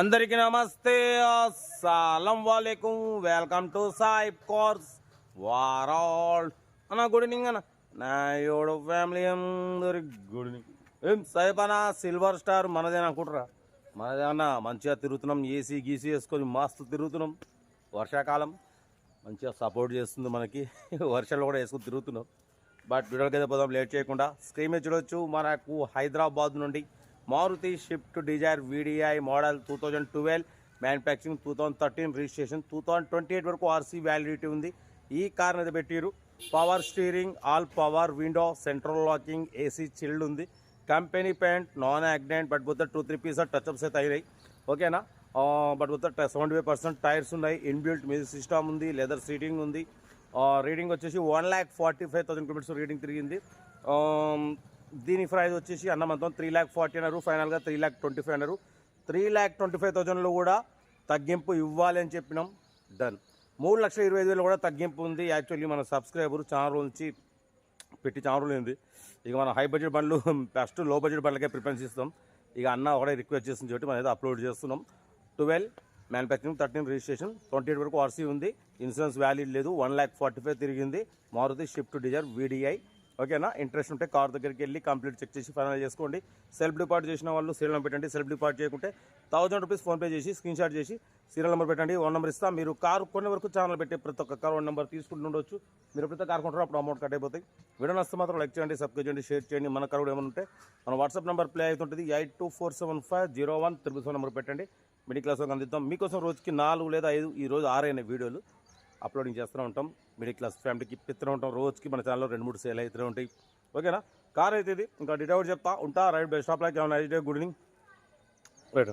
అందరికీ నమస్తే. అస్సలం వాలేకుం. Welcome to Saib cars. వారాల్ అన్న గుడ్ ఈవినింగ్ అన్న. నా యోడు ఫ్యామిలీ అందరి గుడ్ ఈవినింగ్. ఏం సాయిబ్ అన్న సిల్వర్ స్టార్ మనదేనా అనుకుంటారా మనదేమన్నా మంచిగా తిరుగుతున్నాం. ఏసీ గీసీ వేసుకొని మస్తు తిరుగుతున్నాం. వర్షాకాలం. మంచిగా సపోర్ట్ చేస్తుంది మనకి. వర్షాలు కూడా వేసుకొని తిరుగుతున్నాం. బట్ వీడియోకి అయితే పోదాం లేట్ చేయకుండా. స్క్రీన్ మీద చూడొచ్చు. మనకు హైదరాబాద్ నుండి Maruti Swift Dzire VDI model two thousand twelve manufacturing two thousand thirteen registration two thousand twenty eight వరకు ఆర్సీ వ్యాలిడిటీ ఉంది. ఈ కార్ అయితే పెట్టిరు. Power steering all power window central locking AC chilled ఉంది. Company paint non accident but Buddha two three piece touch ups అయితే అయినాయి ఓకేనా but బుద్ధ సెవెంటీ ఫైవ్ పర్సెంట్ టైర్స్ ఉన్నాయి. ఇన్బిల్ట్ మ్యూజిక్ సిస్టమ్ ఉంది లెదర్ సీటింగ్ ఉంది. రీడింగ్ వచ్చేసి one lakh forty five thousand kilometres reading తిరిగింది దీని ప్రైస్ వచ్చేసి అన్నమంతం త్రీ ల్యాక్ ఫార్టీ అన్నారు. ఫైనల్గా త్రీ ల్యాక్ ట్వంటీ ఫైవ్ అన్నారు. త్రీ ల్యాక్ ట్వంటీ ఫైవ్ థౌజండ్లో కూడా తగ్గింపు ఇవ్వాలి అని చెప్పినాం. డన్ మూడు లక్షల ఇరవై ఐదు వేలు కూడా తగ్గింపు ఉంది. యాక్చువల్లీ మన సబ్స్క్రైబర్ చాలా రోజుల నుంచి పెట్టి చాలా రోజులు ఉంది ఇక మన హై బడ్జెట్ బండ్లు ఫస్ట్లో బడ్జెట్ బండ్లకే ప్రిఫరెన్స్ ఇస్తాం. ఇక అన్న ఒకటే రిక్వెస్ట్ చేస్తుంది చెప్పి మనం అయితే అప్లోడ్ చేస్తున్నాం. Twelve manufacturing thirteen registration twenty eight వరకు ఆర్సీ ఉంది. ఇన్సూరెన్స్ వ్యాలిడ్ లేదు. వన్ ల్యాక్ ఫార్టీ ఫైవ్ తిరిగింది. మారుతి షిఫ్ట్ డిజైర్ వీడిఐ ఓకేనా? ఇంట్రెస్ట్ ఉంటే కార్ దగ్గరికి వెళ్ళి కంప్లీట్ చెక్ చేసి ఫైనల్ చేసుకోండి. సెల్ఫ్ డిపాజిట్ చేసిన వాళ్ళు సీరియల్ నెంబర్ పెట్టండి. సెల్ఫ్ డిపార్ట్ చేయకుంటే థౌసండ్ రూపీస్ ఫోన్పే చేసి స్క్రీన్ షాట్ చేసి సీరియల్ నెంబర్ పెట్టండి. వన్ నెంబర్ ఇస్తా. మీరు కార్ కొన్ని వరకు ఛానల్ పెట్టే ప్రతి ఒక్క కార్ వన్ నెంబర్ తీసుకుంటుండొచ్చు మీరు ప్రతి కార్ కొంటారో అప్పుడు అమౌంట్ కట్ అయిపోతాయి. వీడియో నస్తే మాత్రం లైక్ చేయండి సబ్స్క్రైబ్ చేయండి షేర్ చేయండి. మన కార్ కూడా ఏమైనా ఉంటే మన వాట్సాప్ నెంబర్ ప్లే అవుతుంటుంది. Eight two four seven five zero one triple seven number పెట్టండి. మిడిల్ క్లాస్ వాళ్ళకి అందిద్దాం. మీకోసం రోజుకి నాలుగు లేదా ఐదు ఈ రోజు ఆరైన వీడియోలు. అప్లోడింగ్ చేస్తూ ఉంటాం. మిడిల్ క్లాస్ ఫ్యామిలీకి ఇప్పిస్తూ ఉంటాం. రోజుకి మన ఛానల్లో రెండు మూడు సేల్ అవుతూనే ఉంటాయి. ఓకేనా? కార్ అయితే ఇది. ఇంకా డీటెయిల్ చెప్తా. ఉంటా రైట్ బెస్ట్ స్టాప్ లైక్ ఏమైనా అయితే good evening. Right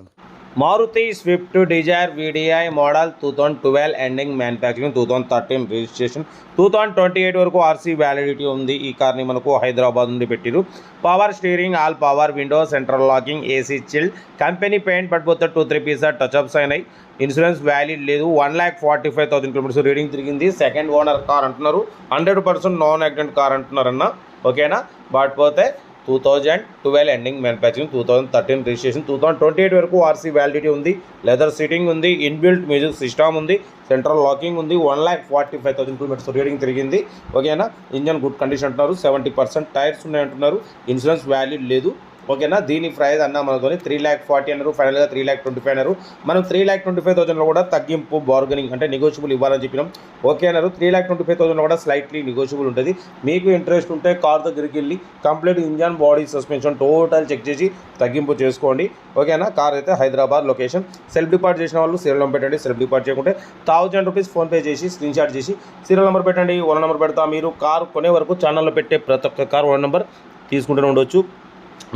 Maruti Swift Dzire VDI model two thousand twelve ending manufacturing two thousand thirteen registration two thousand twenty eight వరకు ఆర్సీ వ్యాలిడిటీ ఉంది. ఈ కార్ని మనకు హైదరాబాద్ నుండి పెట్టిరు power steering all power window central locking AC chill company paint పడిపోతే two three piece touch ups అయినాయి. Insurance valid లేదు. One lakh forty five thousand kilometres reading తిరిగింది. సెకండ్ ఓనర్ కార్ అంటున్నారు. Hundred percent non accident car అంటున్నారన్న ఓకేనా but పోతే two thousand twelve ending manufacturing two thousand thirteen registration two thousand twenty eight వరకు RC validity ఉంది leather seating ఉంది inbuilt music system ఉంది central locking ఉంది one lakh forty five thousand kilometres reading తిరిగింది. ఓకేనా engine good condition అంటున్నారు seventy percent tyres ఉన్నాయి అంటున్నారు ఇన్సూరెన్స్ వ్యాలిడ్ లేదు. ఓకేనా? దీని ప్రైస్ అన్న మనతోని త్రీ ల్యాక్ ఫార్టీ అన్నారు. ఫైనల్గా త్రీ ల్యాక్ ట్వంటీ ఫైవ్ అన్నారు. మనం త్రీ ల్యాక్ ట్వంటీ ఫైవ్ థౌసండ్లో కూడా తగ్గింపు బార్గెనింగ్ అంటే నెగోషియబుల్ ఇవ్వాలని చెప్పినాం. ఓకే అన్నారు. త్రీ ల్యాక్ ట్వంటీ ఫైవ్ థౌసండ్లో కూడా స్లైట్లీ నెగోషియబుల్ ఉంటుంది. మీకు ఇంట్రెస్ట్ ఉంటే కార్ దగ్గరికి వెళ్ళి complete engine body suspension total check చేసి తగ్గింపు చేసుకోండి. ఓకేనా కార్ అయితే హైదరాబాద్ లొకేషన్ సెల్ఫ్ డిపార్ట్ చేసిన వాళ్ళు సీరియల్ నెంబర్ పెట్టండి. సెల్ఫ్ డిపార్ట్ చేయకుంటే థౌజండ్ రూపీస్ ఫోన్పే చేసి స్క్రీన్ షాట్ చేసి సీరియల్ నెంబర్ పెట్టండి. వన్ నెంబర్ పెడతా. మీరు కార్ కొనే వరకు ఛానల్లో పెట్టే ప్రతి ఒక్క కార్ వన్ నెంబర్ తీసుకుంటూనే ఉండొచ్చు.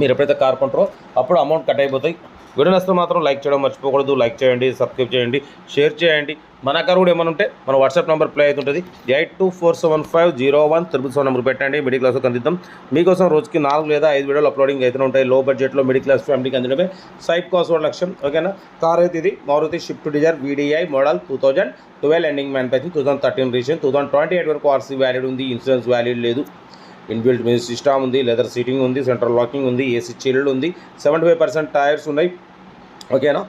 మీరు ఎప్పుడైతే కార్ కొంటారో అప్పుడు అమౌంట్ కట్ అయిపోతాయి. వీడియో నచ్చితే మాత్రం లైక్ చేయడం మర్చిపోకూడదు. లైక్ చేయండి సబ్స్క్రైబ్ చేయండి షేర్ చేయండి. మన కార్ కూడా ఏమైనా ఉంటే మన వాట్సాప్ నెంబర్ ప్లే అవుతుంటుంది. Eight two four seven five zero one triple seven number పెట్టండి. మిడిల్ క్లాస్ అందిద్దాం. మీకోసం రోజుకి నాలుగు లేదా ఐదు వీడియోలు అప్లోడింగ్ అయితే ఉంటాయి. లో బడ్జెట్లో మిడిల్ క్లాస్ ఫ్యామిలీకి అందడమే సైప్ కాస్ట్ ఒక లక్ష్యం. ఓకేనా కార్ అయితే ఇది Maruti Swift Dzire VDI model two thousand twelve ending manufacturing two thousand thirteen reason two thousand twenty eight వరకు ఆర్సీ వ్యాలిడ్ ఉంది. ఇన్సూరెన్స్ వ్యాలిడ్ లేదు. ఇన్బిల్ట్ మ్యూజిక్ సిస్టమ్ ఉంది లెదర్ సీటింగ్ ఉంది సెంట్రల్ లాకింగ్ ఉంది ఏసీ చిల్డ్ ఉంది. Seventy five percent tyres ఉన్నాయి ఓకేనా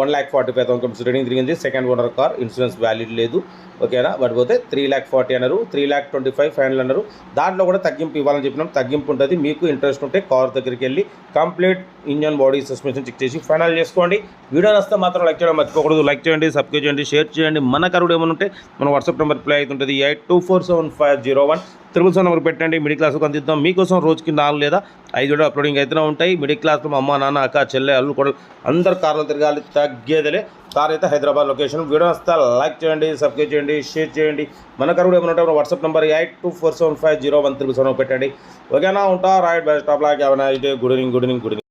one lakh forty five thousand reading తిరిగింది. Second owner car insurance valid లేదు. ఓకేనా? బట్ పోతే త్రీ ల్యాక్ ఫార్టీ అన్నారు three lakh twenty five final అన్నారు. దాంట్లో కూడా తగ్గింపు ఇవ్వాలని చెప్పినాం. తగ్గింపు ఉంటుంది. మీకు ఇంట్రెస్ట్ ఉంటే కార్ దగ్గరికి వెళ్ళి complete engine body suspension check చేసి ఫైనల్ చేసుకోండి. వీడియో నస్తే మాత్రం లైక్ చేయడం మర్చిపోకూడదు. లైక్ చేయండి సబ్స్క్రైబ్ చేయండి షేర్ చేయండి. మన కరుడు ఏమైనా ఉంటే మన వాట్సాప్ నెంబర్ ప్లే అవుతుంటుంది. Eight two four seven five zero one. Triple seven number పెట్టండి. మిడిల్ క్లాస్కి అందిద్దాం. మీకోసం రోజుకి నాలుగు లేదా ఐదు వీడియో అప్లోడింగ్ అయితేనే ఉంటాయి. మిడిల్ క్లాస్లో మా అమ్మ నాన్న అక్క చెల్లె అల్లు కూడా అందరు కార్లు తిరగాలి. తగ్గేదలే. సార్ అయితే హైదరాబాద్ లొకేషన్. వీడియో వస్తే లైక్ చేయండి సబ్స్క్రైబ్ చేయండి షేర్ చేయండి. మన కరుడు ఏమైనా ఉంటే WhatsApp number eight two four seven five zero one three seven పెట్టండి. ఓకేనా ఉంటా? రైట్ బై స్టాప్ లాగా nice day. Good evening good evening good evening.